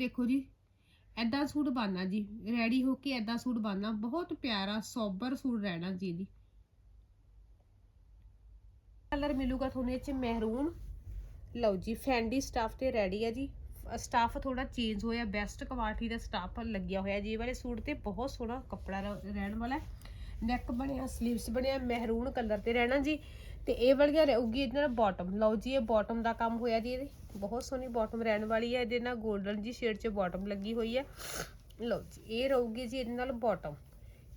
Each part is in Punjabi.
ਦੇਖੋ ਜੀ ਐਦਾਂ ਸੂਟ ਬਣਨਾ ਜੀ ਰੈਡੀ ਹੋ ਕੇ ਐਦਾਂ ਸੂਟ ਬਣਨਾ ਬਹੁਤ ਪਿਆਰਾ ਸੋਬਰ ਸੂਟ ਰਹਿਣਾ ਜੀ ਦੀ ਕਲਰ ਮਿਲੂਗਾ ਤੁਹਾਨੂੰ ਇਹ ਚ ਮਹਿਰੂਨ ਲਓ ਜੀ ਫੈਂਡੀ ਸਟਾਫ ਤੇ ਰੈਡੀ ਹੈ ਜੀ। ਸਟਾਫ ਥੋੜਾ ਚੇਂਜ ਹੋਇਆ ਬੈਸਟ ਕੁਆਲਿਟੀ ਦਾ ਸਟਾਫ ਲੱਗਿਆ ਹੋਇਆ ਜੀ, ਇਹ ਵਾਲੇ ਸੂਟ ਤੇ ਬਹੁਤ ਸੋਹਣਾ ਕੱਪੜਾ ਰ- ਰਹਿਣ ਵਾਲਾ ਨੈਕ ਬਣਿਆ ਸਲੀਵਸ ਬਣਿਆ ਮਹਿਰੂਨ ਕਲਰ ਤੇ ਰਹਿਣਾ ਜੀ। ਤੇ ਇਹ ਵਾਲੀਆਂ ਰਹੂਗੀ ਇਹਦੇ ਨਾਲ ਬਾਟਮ ਲਓ ਜੀ, ਇਹ ਬਾਟਮ ਦਾ ਕੰਮ ਹੋਇਆ ਜੀ ਇਹਦੇ। ਬਹੁਤ ਸੋਹਣੀ ਬਾਟਮ ਰਹਿਣ ਵਾਲੀ ਹੈ, ਇਹਦੇ ਨਾਲ 골ਡਨ ਜੀ ਸ਼ੇਡ 'ਚ ਬਾਟਮ ਲੱਗੀ ਹੋਈ ਹੈ। ਲਓ ਜੀ, ਇਹ ਰਹੂਗੀ ਜੀ ਇਹਦੇ ਨਾਲ ਬਾਟਮ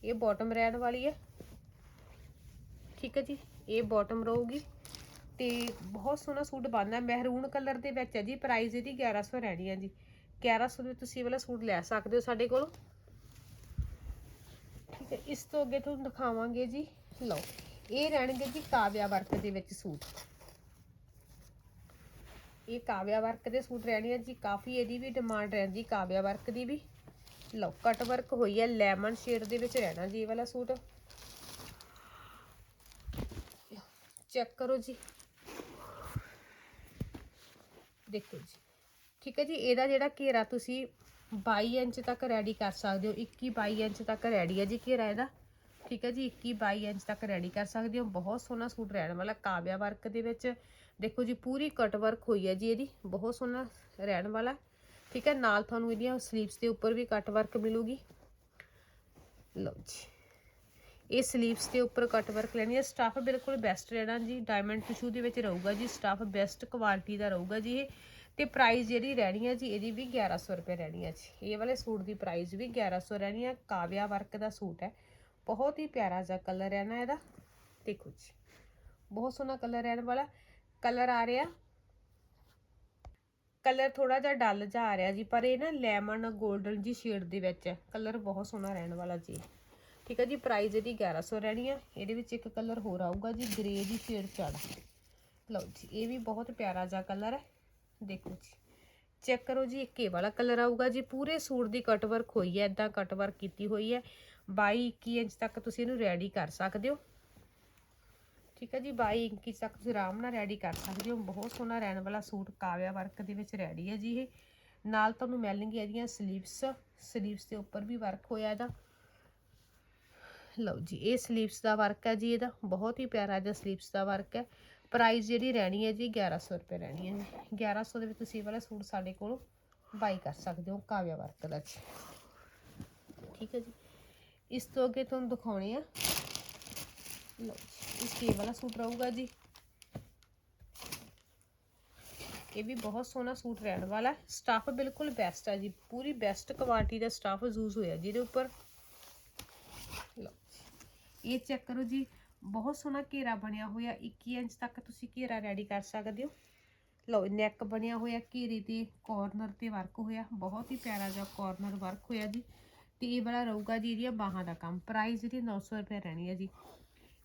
ਇਹ ਬਾਟਮ ਰਹਿਣ ਵਾਲੀ ਹੈ। ਠੀਕ ਹੈ ਜੀ, ਇਹ ਬਾਟਮ ਰਹੂਗੀ। ਤੇ ਬਹੁਤ ਸੋਹਣਾ ਸੂਟ ਬਣਨਾ ਮਹਿਰੂਨ ਕਲਰ ਦੇ ਵਿੱਚ ਹੈ ਜੀ ਪ੍ਰਾਈਸ ਇਹਦੀ 1100 ਰਹਿਣੀ ਹੈ ਜੀ। 1100 ਦੇ ਤੁਸੀਂ ਵਾਲਾ ਸੂਟ ਲੈ ਸਕਦੇ ਹੋ ਸਾਡੇ ਕੋਲ। ਠੀਕ ਹੈ, ਇਸ ਤੋਂ ਅੱਗੇ ਤੁਹਾਨੂੰ ਦਿਖਾਵਾਂਗੇ ਜੀ। ਲਓ, ਇਹ ਰਹਿਣਗੇ ਜੀ ਕਾਵਿਆ ਵਰਕ ਦੇ ਵਿੱਚ ਸੂਟ। ਇਹ ਕਾਵਿਆ ਵਰਕ ਦੇ ਸੂਟ ਰਹਿਣੇ ਆ ਜੀ, ਕਾਫੀ ਇਹਦੀ ਵੀ ਡਿਮਾਂਡ ਰਹਿੰਦੀ ਕਾਵਿਆ ਵਰਕ ਦੀ ਵੀ। ਲਓ ਕਟ ਵਰਕ ਹੋਈ ਹੈ ਲੈਮਨ ਸ਼ੇਡ ਦੇ ਵਿੱਚ ਰਹਿਣਾ ਜੀ ਇਹ ਵਾਲਾ ਸੂਟ। ਚੈੱਕ ਕਰੋ ਜੀ। ਦੇਖੋ ਜੀ। ਠੀਕ ਹੈ ਜੀ, ਇਹਦਾ ਜਿਹੜਾ ਘੇਰਾ ਤੁਸੀਂ 22 ਇੰਚ ਤੱਕ ਰੈਡੀ ਕਰ ਸਕਦੇ ਹੋ 21 22 ਇੰਚ ਤੱਕ ਰੈਡੀ ਹੈ ਜੀ ਘੇਰਾ ਇਹਦਾ। ਠੀਕ ਹੈ ਜੀ 21 22 ਇੰਚ ਤੱਕ ਰੈਡੀ ਕਰ ਸਕਦੇ ਹੋ। ਬਹੁਤ ਸੋਹਣਾ ਸੂਟ ਰਹਿਣ ਵਾਲਾ ਕਾਵਿਆ ਵਰਕ ਦੇ ਵਿੱਚ। ਦੇਖੋ ਜੀ, ਪੂਰੀ ਕਟ ਵਰਕ ਹੋਈ ਹੈ ਜੀ ਇਹਦੀ, ਬਹੁਤ ਸੋਹਣਾ ਰਹਿਣ ਵਾਲਾ ਠੀਕ ਹੈ, ਨਾਲ ਤੁਹਾਨੂੰ ਇਹਦੀਆਂ ਸਲੀਵਸ ਦੇ ਉੱਪਰ ਵੀ ਕਟ ਵਰਕ ਮਿਲੂਗੀ। ਲਓ ਜੀ, ਇਹ ਸਲੀਵਸ ਦੇ ਉੱਪਰ ਕਟ ਵਰਕ ਲੈਣੀ ਹੈ। ਸਟਾਫ ਬਿਲਕੁਲ ਬੈਸਟ ਰਹਿਣਾ ਜੀ ਡਾਇਮੰਡ ਟਿਸ਼ੂ ਦੇ ਵਿੱਚ ਰਹੂਗਾ ਜੀ ਸਟਾਫ ਬੈਸਟ ਕੁਆਲਿਟੀ ਦਾ ਰਹੂਗਾ ਜੀ ਇਹ। ਤੇ ਪ੍ਰਾਈਸ ਜਿਹੜੀ ਰਹਿਣੀ ਹੈ ਜੀ, ਇਹਦੀ ਵੀ 1100 ਰੁਪਏ ਰਹਿਣੀ ਹੈ ਜੀ। ਇਹ ਵਾਲੇ ਸੂਟ ਦੀ ਪ੍ਰਾਈਸ ਵੀ 1100 ਰਹਿਣੀ ਹੈ। ਕਾਵਿਆ ਵਰਕ ਦਾ ਸੂਟ ਹੈ। ਬਹੁਤ ਹੀ ਪਿਆਰਾ ਜਿਹਾ ਕਲਰ ਰਹਿਣਾ ਇਹਦਾ। ਦੇਖੋ ਜੀ, ਬਹੁਤ ਸੋਹਣਾ ਕਲਰ ਰਹਿਣ ਵਾਲਾ। ਕਲਰ ਆ ਰਿਹਾ। ਕਲਰ ਥੋੜਾ ਜਿਹਾ ਡਲ ਜਾ ਆ ਰਿਹਾ ਜੀ, ਪਰ ਇਹ ਨਾ ਲੈਮਨ 골ਡਨ ਜੀ ਸ਼ੇਡ ਦੇ ਵਿੱਚ ਹੈ। ਕਲਰ ਬਹੁਤ ਸੋਹਣਾ ਰਹਿਣ ਵਾਲਾ ਜੀ। ਠੀਕ ਹੈ ਜੀ ਪ੍ਰਾਈਸ ਇਹਦੀ 1100 ਰਹਿਣੀ ਆ। ਇਹਦੇ ਵਿੱਚ ਇੱਕ ਕਲਰ ਹੋਰ ਆਊਗਾ ਜੀ, ਗ੍ਰੇ ਦੀ ਸ਼ੇਡ ਚੜ ਲਓ ਜੀ, ਇਹ ਵੀ ਬਹੁਤ ਪਿਆਰਾ ਜਿਹਾ ਕਲਰ ਹੈ। ਦੇਖੋ ਜੀ, ਚੈੱਕ ਕਰੋ ਜੀ, ਇੱਕ ਇਹ ਵਾਲਾ ਕਲਰ ਆਊਗਾ ਜੀ। ਪੂਰੇ ਸੂਟ ਦੀ ਕਟ ਵਰਕ ਹੋਈ ਹੈ ਇਦਾਂ ਕਟ ਵਰਕ ਕੀਤੀ ਹੋਈ ਹੈ। 22 21 ਇੰਚ ਤੱਕ ਤੁਸੀਂ ਇਹਨੂੰ ਰੈਡੀ ਕਰ ਸਕਦੇ ਹੋ। ਠੀਕ ਹੈ ਜੀ 22 ਇੰਚ ਤੱਕ ਤੁਸੀਂ ਆਰਾਮ ਨਾਲ ਰੈਡੀ ਕਰ ਸਕਦੇ ਹੋ। ਬਹੁਤ ਸੋਹਣਾ ਰਹਿਣ ਵਾਲਾ ਸੂਟ ਕਾਵਿਆ ਵਰਕ ਦੇ ਵਿੱਚ ਰੈਡੀ ਹੈ ਜੀ ਇਹ। ਨਾਲ ਤੁਹਾਨੂੰ ਮਿਲਣਗੀਆਂ ਇਹਦੀਆਂ ਸਲੀਵਸ ਸਲੀਵਸ ਦੇ ਉੱਪਰ ਵੀ ਵਰਕ ਹੋਇਆ ਇਹਦਾ। ਲਓ ਜੀ, ਇਹ ਸਲੀਵਸ ਦਾ ਵਰਕ ਹੈ ਜੀ ਇਹਦਾ। ਬਹੁਤ ਹੀ ਪਿਆਰਾ ਜਿਹਾ ਸਲੀਵਸ ਦਾ ਵਰਕ ਹੈ। ਪ੍ਰਾਈਸ ਜਿਹੜੀ ਰਹਿਣੀ ਹੈ ਜੀ 1100 ਰੁਪਏ ਰਹਿਣੀ ਹੈ ਜੀ। 1100 ਦੇ ਵਿੱਚ ਤੁਸੀਂ ਇਹ ਵਾਲਾ ਸੂਟ ਸਾਡੇ ਕੋਲੋਂ ਬਾਈ ਕਰ ਸਕਦੇ ਹੋ, ਕਾਵਿਆ ਵਰਕ ਦਾ ਜੀ। ਠੀਕ ਹੈ ਜੀ, ਇਸ ਤੋਂ ਅੱਗੇ ਤੁਹਾਨੂੰ ਦਿਖਾਉਣੇ ਆ। ਲਓ ਜੀ ਵਾਲਾ ਸੂਟ ਰਹੂਗਾ ਜੀ। ਇਹ ਵੀ ਬਹੁਤ ਸੋਹਣਾ ਸੂਟ ਰਹਿਣ ਵਾਲਾ ਸਟਾਫ ਬਿਲਕੁਲ ਬੈਸਟ ਹੈ ਜੀ। ਪੂਰੀ ਬੈਸਟ ਕੁਆਲਿਟੀ ਦਾ ਸਟਾਫ ਯੂਜ਼ ਹੋਇਆ ਜਿਹਦੇ ਉੱਪਰ। ਲਓ। ਇਹ ਚੈੱਕ ਕਰੋ ਜੀ। ਬਹੁਤ ਸੋਹਣਾ ਘੇਰਾ ਬਣਿਆ ਹੋਇਆ। 21 ਇੰਚ ਤੱਕ ਤੁਸੀਂ ਘੇਰਾ ਰੈਡੀ ਕਰ ਸਕਦੇ ਹੋ। ਲਓ ਨੈਕ ਬਣਿਆ ਹੋਇਆ, ਘੇਰੇ ਤੇ ਕਾਰਨਰ ਤੇ ਵਰਕ ਹੋਇਆ। ਬਹੁਤ ਹੀ ਪਿਆਰਾ ਜਿਹਾ ਕਾਰਨਰ ਵਰਕ ਹੋਇਆ ਜੀ। ਤੇ ਇਹ ਵਾਲਾ ਰਹੂਗਾ ਜੀ ਇਹਦੀਆਂ ਬਾਹਾਂ ਦਾ ਕੰਮ। ਪ੍ਰਾਈਸ ਜਿਹੜੀ 900 ਰੁਪਏ ਰਹਿਣੀ ਹੈ ਜੀ।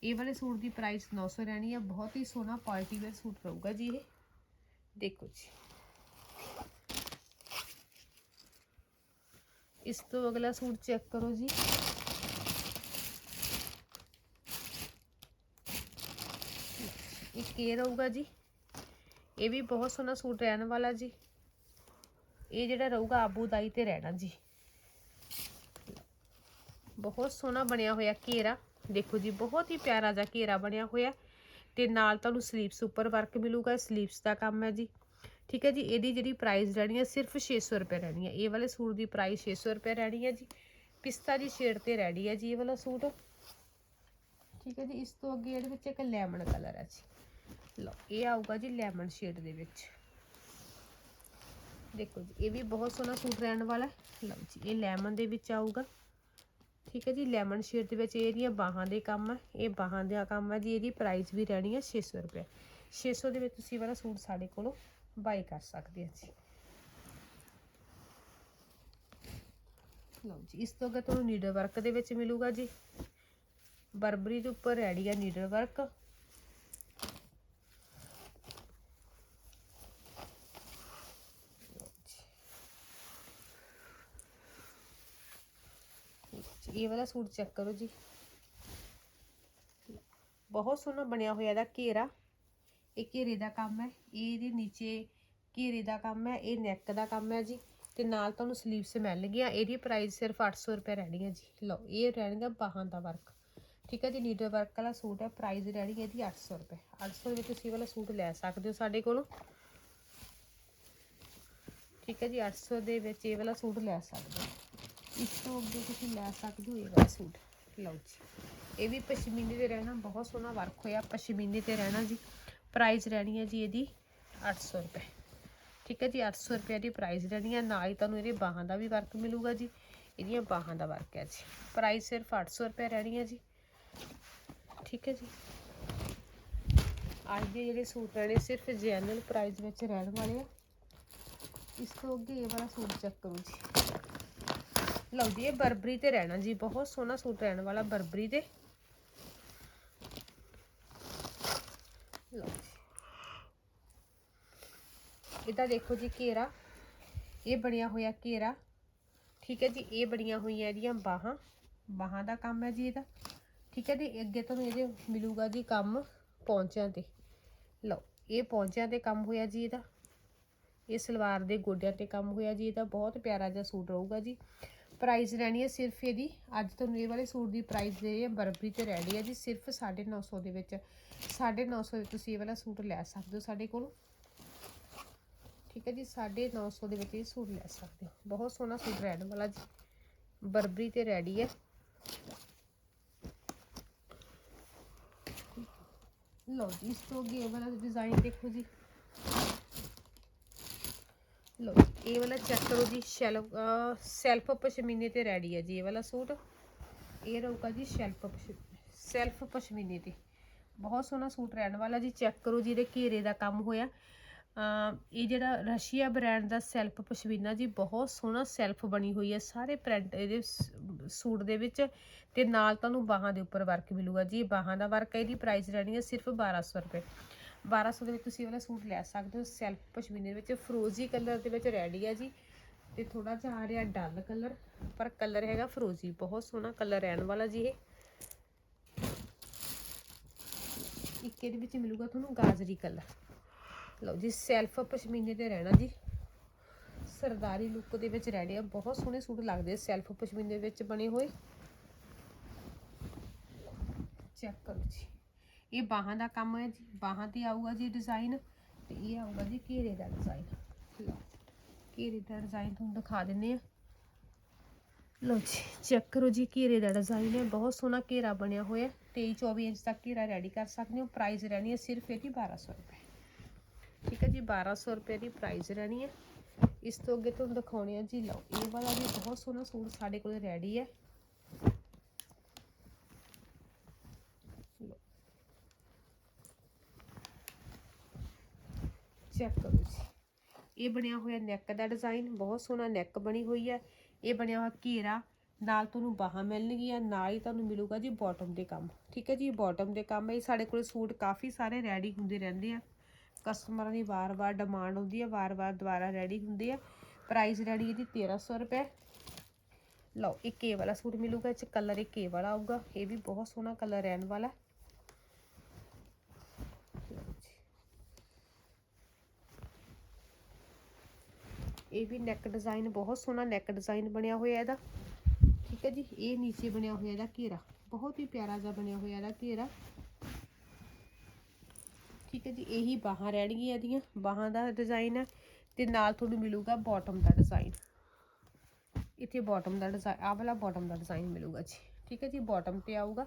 ਇਹ ਵਾਲੇ ਸੂਟ ਦੀ ਪ੍ਰਾਈਸ 900 ਰਹਿਣੀ ਹੈ ਬਹੁਤ ਹੀ ਸੋਹਣਾ ਕੁਆਲਿਟੀ ਵੇਅਰ ਸੂਟ ਰਹੂਗਾ ਜੀ ਇਹ ਦੇਖੋ ਜੀ ਇਸ ਤੋਂ ਅਗਲਾ ਸੂਟ ਚੈੱਕ ਕਰੋ ਜੀ ਇੱਕ ਇਹ ਰਹੂਗਾ ਜੀ ਇਹ ਵੀ ਬਹੁਤ ਸੋਹਣਾ ਸੂਟ ਰਹਿਣ ਵਾਲਾ ਜੀ ਇਹ ਜਿਹੜਾ ਰਹੂਗਾ ਆਬੂ ਦਾਈ ਤੇ ਰਹਿਣਾ ਜੀ ਬਹੁਤ ਸੋਹਣਾ ਬਣਿਆ ਹੋਇਆ ਘੇਰਾ ਦੇਖੋ ਜੀ, ਬਹੁਤ ਹੀ ਪਿਆਰਾ ਜਿਹਾ ਘੇਰਾ ਬਣਿਆ ਹੋਇਆ ਤੇ ਨਾਲ ਤੁਹਾਨੂੰ ਸਲੀਵਸ ਉੱਪਰ ਵਰਕ ਮਿਲੂਗਾ ਸਲੀਵਸ ਦਾ ਕੰਮ ਹੈ ਜੀ। ਠੀਕ ਹੈ ਜੀ, ਇਹਦੀ ਜਿਹੜੀ ਪ੍ਰਾਈਸ ਰਹਿਣੀ ਹੈ ਸਿਰਫ 600 ਰੁਪਏ ਰਹਿਣੀ ਹੈ। ਇਹ ਵਾਲੇ ਸੂਟ ਦੀ ਪ੍ਰਾਈਸ 600 ਰੁਪਏ ਰਹਿਣੀ ਹੈ ਜੀ। ਪਿਸਤਾ ਦੀ ਸ਼ੇਡ ਤੇ ਰੈਡੀ ਹੈ ਜੀ ਇਹ ਵਾਲਾ ਸੂਟ। ਠੀਕ ਹੈ ਜੀ, ਇਸ ਤੋਂ ਅੱਗੇ ਇਹਦੇ ਵਿੱਚ ਇੱਕ ਲੈਮਨ ਕਲਰ ਹੈ ਜੀ। ਲਓ, ਇਹ ਆਊਗਾ ਜੀ ਲੈਮਨ ਸ਼ੇਡ ਦੇ ਵਿੱਚ। ਦੇਖੋ ਜੀ, ਇਹ ਵੀ ਬਹੁਤ ਸੋਹਣਾ ਸੂਟ ਰਹਿਣ ਵਾਲਾ ਲਓ ਜੀ, ਇਹ ਲੈਮਨ ਦੇ ਵਿੱਚ ਆਊਗਾ। ਠੀਕ ਹੈ ਜੀ ਲੈਮਨ ਸ਼ੇਡ ਦੇ ਵਿੱਚ ਇਹਦੀਆਂ ਬਾਹਾਂ ਦੇ ਕੰਮ ਹੈ ਇਹ ਬਾਹਾਂ ਦਾ ਕੰਮ ਹੈ ਜੀ, ਇਹਦੀ ਪ੍ਰਾਈਸ ਵੀ ਰਹਿਣੀ ਹੈ 600 ਰੁਪਏ। 600 ਦੇ ਵਿੱਚ ਤੁਸੀਂ ਵਾਲਾ ਸੂਟ ਸਾਡੇ ਕੋਲੋਂ ਬਾਈ ਕਰ ਸਕਦੇ ਹੋ ਜੀ। ਲਓ ਜੀ, ਇਸ ਤੋਂ ਅੱਗੇ ਤੁਹਾਨੂੰ ਨੀਡਲ ਵਰਕ ਦੇ ਵਿੱਚ ਮਿਲੂਗਾ ਜੀ। ਬਰਬਰੀ ਦੇ ਉੱਪਰ ਰੈਡੀ ਹੈ ਨੀਡਲ ਵਰਕ ਇਹ ਵਾਲਾ ਸੂਟ ਚੈੱਕ ਕਰੋ ਜੀ। ਬਹੁਤ ਸੋਹਣਾ ਬਣਿਆ ਹੋਇਆ ਇਹਦਾ ਘੇਰਾ। ਇਹ ਘੇਰੇ ਦਾ ਕੰਮ ਹੈ, ਇਹ ਇਹਦੇ ਨੀਚੇ ਘੇਰੇ ਦਾ ਕੰਮ ਹੈ, ਇਹ ਨੈਕ ਦਾ ਕੰਮ ਹੈ ਜੀ। ਤੇ ਨਾਲ ਤੁਹਾਨੂੰ ਸਲੀਵਸ ਗਈਆਂ, ਇਹਦੀ ਪ੍ਰਾਈਸ ਸਿਰਫ 800 ਰੁਪਏ ਰਹਿਣੀ ਹੈ ਜੀ। ਲਓ, ਇਹ ਰਹਿਣਗਾ ਬਾਹਾਂ ਦਾ ਵਰਕ ਠੀਕ ਹੈ ਜੀ ਨੀਡਲ ਵਰਕ ਵਾਲਾ ਸੂਟ ਹੈ ਪ੍ਰਾਈਸ ਰਹਿਣੀ ਹੈ ਇਹਦੀ 800 ਰੁਪਏ। 800 ਵਿੱਚ ਤੁਸੀਂ ਵਾਲਾ ਸੂਟ ਲੈ ਸਕਦੇ ਹੋ ਸਾਡੇ ਕੋਲੋਂ। ਠੀਕ ਹੈ ਜੀ 800 ਦੇ ਵਿੱਚ ਇਹ ਵਾਲਾ ਸੂਟ ਲੈ ਸਕਦੇ ਹੋ। ਇਸ ਤੋਂ ਅੱਗੇ ਤੁਸੀਂ ਲੈ ਸਕਦੇ ਹੋ ਇਹ ਵਾਲਾ ਸੂਟ। ਲਓ ਜੀ। ਇਹ ਵੀ ਪਸ਼ਮੀਨੇ ਤੇ ਰਹਿਣਾ, ਬਹੁਤ ਸੋਹਣਾ ਵਰਕ ਹੋਇਆ। ਪਸ਼ਮੀਨੇ ਤੇ ਰਹਿਣਾ ਜੀ। ਪ੍ਰਾਈਸ ਰਹਿਣੀ ਹੈ ਜੀ ਇਹਦੀ 800 ਰੁਪਏ। ਠੀਕ ਹੈ ਜੀ 800 ਰੁਪਏ ਦੀ ਪ੍ਰਾਈਸ ਰਹਿਣੀ ਹੈ। ਨਾਲ ਹੀ ਤੁਹਾਨੂੰ ਇਹਦੇ ਬਾਹਾਂ ਦਾ ਵੀ ਵਰਕ ਮਿਲੂਗਾ ਜੀ। ਇਹਦੀਆਂ ਬਾਹਾਂ ਦਾ ਵਰਕ ਹੈ ਜੀ। ਪ੍ਰਾਈਸ ਸਿਰਫ 800 ਰੁਪਏ ਰਹਿਣੀ ਹੈ ਜੀ। ਠੀਕ ਹੈ ਜੀ। ਅੱਜ ਦੇ ਜਿਹੜੇ ਸੂਟ ਰਹਿਣੇ ਸਿਰਫ ਜੈਨੂਅਲ ਪ੍ਰਾਈਸ ਵਿੱਚ ਰਹਿਣ ਵਾਲੇ ਆ। ਇਸ ਤੋਂ ਅੱਗੇ ਇਹ ਵਾਲਾ ਸੂਟ ਚੈੱਕ ਕਰੋ ਜੀ। ਲਓ ਜੀ ਇਹ ਬਰਬਰੀ ਤੇ ਰਹਿਣਾ ਜੀ, ਬਹੁਤ ਸੋਹਣਾ ਸੂਟ ਰਹਿਣ ਵਾਲਾ ਬਰਬਰੀ ਤੇ। ਲਓ ਇਹਦਾ ਦੇਖੋ ਜੀ ਘੇਰਾ, ਇਹ ਬਣਿਆ ਹੋਇਆ ਘੇਰਾ। ਠੀਕ ਹੈ ਜੀ, ਇਹ ਬਣੀਆਂ ਹੋਈਆਂ ਇਹਦੀਆਂ ਬਾਹਾਂ। ਬਾਹਾਂ ਦਾ ਕੰਮ ਹੈ ਜੀ ਇਹਦਾ। ਠੀਕ ਹੈ ਜੀ ਅੱਗੇ ਤੁਹਾਨੂੰ ਇਹਦੇ ਮਿਲੂਗਾ ਜੀ ਕੰਮ ਪੌਂਚਿਆਂ ਤੇ। ਲਓ, ਇਹ ਪੌਂਚਿਆਂ ਤੇ ਕੰਮ ਹੋਇਆ ਜੀ ਇਹਦਾ। ਇਹ ਸਲਵਾਰ ਦੇ ਗੋਡਿਆਂ ਤੇ ਕੰਮ ਹੋਇਆ ਜੀ ਇਹਦਾ। ਬਹੁਤ ਪਿਆਰਾ ਜਿਹਾ ਸੂਟ ਰਹੂਗਾ ਜੀ। ਪ੍ਰਾਈਸ ਰਹਿਣੀ ਹੈ ਸਿਰਫ ਇਹਦੀ। ਅੱਜ ਤੁਹਾਨੂੰ ਇਹ ਵਾਲੇ ਸੂਟ ਦੀ ਪ੍ਰਾਈਸ ਦੇ ਰਹੀ ਹੈ ਬਰਬਰੀ ਤੇ ਰਹਿਣੀ ਹੈ ਜੀ, ਸਿਰਫ 950 ਦੇ ਵਿੱਚ। 950 ਵਿੱਚ ਤੁਸੀਂ ਇਹ ਵਾਲਾ ਸੂਟ ਲੈ ਸਕਦੇ ਹੋ ਸਾਡੇ ਕੋਲੋਂ। ਠੀਕ ਹੈ ਜੀ 950 ਦੇ ਵਿੱਚ ਇਹ ਸੂਟ ਲੈ ਸਕਦੇ ਹੋ। ਬਹੁਤ ਸੋਹਣਾ ਸੂਟ ਰਹਿਣ ਵਾਲਾ ਜੀ। ਬਰਬਰੀ ਤੇ ਰੈਡੀ ਹੈ। ਲਓ ਜੀ, ਇਸ ਤੋਂ ਅੱਗੇ ਇਹ ਵਾਲਾ ਡਿਜ਼ਾਈਨ ਦੇਖੋ ਜੀ। ਲਓ ਇਹ ਵਾਲਾ ਚੈੱਕ ਕਰੋ ਜੀ ਸ਼ੈਲਫ ਸੈਲਫ ਪਸ਼ਮੀਨੇ ਤੇ ਰੈਡੀ ਹੈ ਜੀ ਇਹ ਵਾਲਾ ਸੂਟ। ਇਹ ਰਹੂਗਾ ਜੀ ਸ਼ੈਲਫ ਸੈਲਫ ਪਸ਼ਮੀਨੇ ਤੇ। ਬਹੁਤ ਸੋਹਣਾ ਸੂਟ ਰਹਿਣ ਵਾਲਾ ਜੀ ਚੈੱਕ ਕਰੋ ਜੀ ਇਹਦੇ ਘੇਰੇ ਦਾ ਕੰਮ ਹੋਇਆ। ਇਹ ਜਿਹੜਾ ਰਸ਼ੀਆ ਬ੍ਰਾਂਡ ਦਾ ਸੈਲਫ ਪਸ਼ਮੀਨਾ ਜੀ, ਬਹੁਤ ਸੋਹਣਾ ਸੈਲਫ ਬਣੀ ਹੋਈ ਹੈ। ਸਾਰੇ ਪ੍ਰਿੰਟ ਇਹਦੇ ਸੂਟ ਦੇ ਵਿੱਚ ਤੇ ਨਾਲ ਤੁਹਾਨੂੰ ਬਾਹਾਂ ਦੇ ਉੱਪਰ ਵਰਕ ਮਿਲੂਗਾ ਜੀ। ਇਹ ਬਾਹਾਂ ਦਾ ਵਰਕ ਹੈ, ਇਹਦੀ ਪ੍ਰਾਈਸ ਰਹਿਣੀ ਹੈ ਸਿਰਫ 1200 ਰੁਪਏ। 1200 ਦੇ ਵਿੱਚ ਤੁਸੀਂ ਇਹ ਵਾਲਾ ਸੂਟ ਲੈ ਸਕਦੇ ਹੋ। ਸੈਲਫ ਪਸ਼ਮੀਨੇ ਦੇ ਵਿੱਚ ਫਰੋਜ਼ੀ ਕਲਰ ਦੇ ਵਿੱਚ ਰੈਡੀ ਹੈ ਜੀ। ਤੇ ਥੋੜਾ ਜਿਹਾ ਆ ਰਿਹਾ ਡਲ ਕਲਰ, ਪਰ ਕਲਰ ਹੈਗਾ ਫਰੋਜ਼ੀ, ਬਹੁਤ ਸੋਹਣਾ ਕਲਰ ਰਹਿਣ ਵਾਲਾ ਜੀ ਇਹ। ਇੱਕ ਇਹਦੇ ਵਿੱਚ ਮਿਲੂਗਾ ਤੁਹਾਨੂੰ ਗਾਜਰੀ ਕਲਰ। ਲਓ ਜੀ, ਸੈਲਫ ਪਸ਼ਮੀਨੇ ਤੇ ਰਹਿਣਾ ਜੀ। ਸਰਦਾਰੀ ਲੁੱਕ ਦੇ ਵਿੱਚ ਰੈਡੀ ਆ। ਬਹੁਤ ਸੋਹਣੇ ਸੂਟ ਲੱਗਦੇ ਸੈਲਫ ਪਸ਼ਮੀਨੇ ਵਿੱਚ ਬਣੇ ਹੋਏ। ਚੈੱਕ ਕਰੋ ਜੀ। ਇਹ ਬਾਹਾਂ ਦਾ ਕੰਮ ਹੈ ਜੀ, ਬਾਹਾਂ ਤੇ ਆਊਗਾ ਜੀ ਡਿਜ਼ਾਈਨ ਤੇ ਇਹ ਆਊਗਾ ਜੀ ਘੇਰੇ ਦਾ ਡਿਜ਼ਾਈਨ ਲਓ, ਘੇਰੇ ਦਾ ਡਿਜ਼ਾਈਨ ਤੁਹਾਨੂੰ ਦਿਖਾ ਦਿੰਨੇ ਆ ਲਓ ਜੀ ਚੈੱਕ ਕਰੋ ਜੀ, ਘੇਰੇ ਦਾ ਡਿਜ਼ਾਈਨ ਹੈ, ਬਹੁਤ ਸੋਹਣਾ ਘੇਰਾ ਬਣਿਆ ਹੋਇਆ 23 24 ਇੰਚ ਤੱਕ ਘੇਰਾ ਰੈਡੀ ਕਰ ਸਕਦੇ ਹੋ ਪ੍ਰਾਈਸ ਰਹਿਣੀ ਹੈ ਸਿਰਫ ਇਹਦੀ 1200 ਰੁਪਏ। ਠੀਕ ਹੈ ਜੀ 1200 ਰੁਪਏ ਦੀ ਪ੍ਰਾਈਸ ਰਹਿਣੀ ਹੈ। ਇਸ ਤੋਂ ਅੱਗੇ ਤੁਹਾਨੂੰ ਦਿਖਾਉਣੇ ਆ ਜੀ, ਲਓ, ਇਹ ਵਾਲਾ ਵੀ ਬਹੁਤ ਸੋਹਣਾ ਸੂਟ ਸਾਡੇ ਕੋਲ ਰੈਡੀ ਹੈ ਚੈੱਕ ਕਰੋ ਜੀ ਇਹ ਬਣਿਆ ਹੋਇਆ ਨੈਕ ਦਾ ਡਿਜ਼ਾਈਨ ਬਹੁਤ ਸੋਹਣਾ ਨੈਕ ਬਣੀ ਹੋਈ ਹੈ। ਇਹ ਬਣਿਆ ਹੋਇਆ ਘੇਰਾ, ਨਾਲ ਤੁਹਾਨੂੰ ਬਾਹਾਂ ਮਿਲਣਗੀਆਂ, ਨਾਲ ਹੀ ਤੁਹਾਨੂੰ ਮਿਲੂਗਾ ਜੀ ਬਾਟਮ ਦੇ ਕੰਮ। ਠੀਕ ਹੈ ਜੀ ਬਾਟਮ ਦੇ ਕੰਮ ਇਹ ਸਾਡੇ ਕੋਲ ਸੂਟ ਕਾਫੀ ਸਾਰੇ ਰੈਡੀ ਹੁੰਦੇ ਰਹਿੰਦੇ ਆ। ਕਸਟਮਰਾਂ ਦੀ ਵਾਰ-ਵਾਰ ਡਿਮਾਂਡ ਹੁੰਦੀ ਹੈ, ਵਾਰ-ਵਾਰ ਦੁਬਾਰਾ ਰੈਡੀ ਹੁੰਦੇ ਆ। ਪ੍ਰਾਈਸ ਰੈਡੀ ਇਹਦੀ 1300 ਰੁਪਏ। ਲਓ ਇੱਕ ਇਹ ਵਾਲਾ ਸੂਟ ਮਿਲੂਗਾ, ਇਹ ਚ ਕਲਰ ਇੱਕ ਇਹ ਵਾਲਾ ਆਊਗਾ। ਇਹ ਵੀ ਬਹੁਤ ਸੋਹਣਾ ਕਲਰ ਰਹਿਣ ਵਾਲਾ ਲਓ ਜੀ। ਇਹ ਵੀ ਨੈਕ ਡਿਜ਼ਾਈਨ ਬਹੁਤ ਸੋਹਣਾ ਨੈਕ ਡਿਜ਼ਾਈਨ ਬਣਿਆ ਹੋਇਆ ਇਹਦਾ। ਠੀਕ ਹੈ ਜੀ, ਇਹ ਨੀਚੇ ਬਣਿਆ ਹੋਇਆ ਇਹਦਾ ਘੇਰਾ। ਬਹੁਤ ਹੀ ਪਿਆਰਾ ਜਿਹਾ ਬਣਿਆ ਹੋਇਆ ਇਹਦਾ ਘੇਰਾ। ਠੀਕ ਹੈ ਜੀ, ਇਹੀ ਬਾਹਾਂ ਰਹਿਣਗੀਆਂ ਇਹਦੀਆਂ। ਬਾਹਾਂ ਦਾ ਡਿਜ਼ਾਈਨ ਹੈ ਤੇ ਨਾਲ ਤੁਹਾਨੂੰ ਮਿਲੂਗਾ ਬਾਟਮ ਦਾ ਡਿਜ਼ਾਈਨ ਇੱਥੇ ਬਾਟਮ ਦਾ ਡਿਜ਼ਾਈਨ ਆਹ ਵਾਲਾ ਬਾਟਮ ਦਾ ਡਿਜ਼ਾਈਨ ਮਿਲੂਗਾ ਜੀ। ਠੀਕ ਹੈ ਜੀ ਬਾਟਮ ਤੇ ਆਊਗਾ।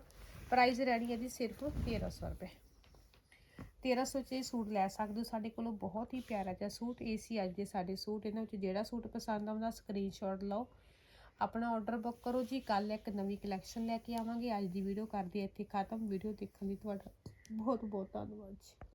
ਪ੍ਰਾਈਸ ਰਹਿਣੀ ਹੈ ਜੀ ਸਿਰਫ 1300 ਰੁਪਏ। 1300 ਚ ਇਹ ਸੂਟ ਲੈ ਸਕਦੇ ਹੋ। ਸਾਡੇ ਕੋਲੋਂ ਬਹੁਤ ਹੀ ਪਿਆਰਾ ਜਿਹਾ ਸੂਟ ਇਹ ਸੀ ਅੱਜ ਦੇ ਸਾਡੇ ਸੂਟ, ਇਹਨਾਂ ਵਿੱਚ ਜਿਹੜਾ ਸੂਟ ਪਸੰਦ ਆਉਂਦਾ ਸਕਰੀਨਸ਼ਾਟ ਲਓ। ਆਪਣਾ ਆਰਡਰ ਬੁੱਕ ਕਰੋ ਜੀ ਕੱਲ ਇੱਕ ਨਵੀਂ ਕਲੈਕਸ਼ਨ ਲੈ ਕੇ ਆਵਾਂਗੇ। ਅੱਜ ਦੀ ਵੀਡੀਓ ਕਰਦੇ ਇੱਥੇ ਖਤਮ। ਵੀਡੀਓ ਦੇਖਣ ਲਈ ਤੁਹਾਡਾ ਬਹੁਤ ਬਹੁਤ ਧੰਨਵਾਦ ਜੀ।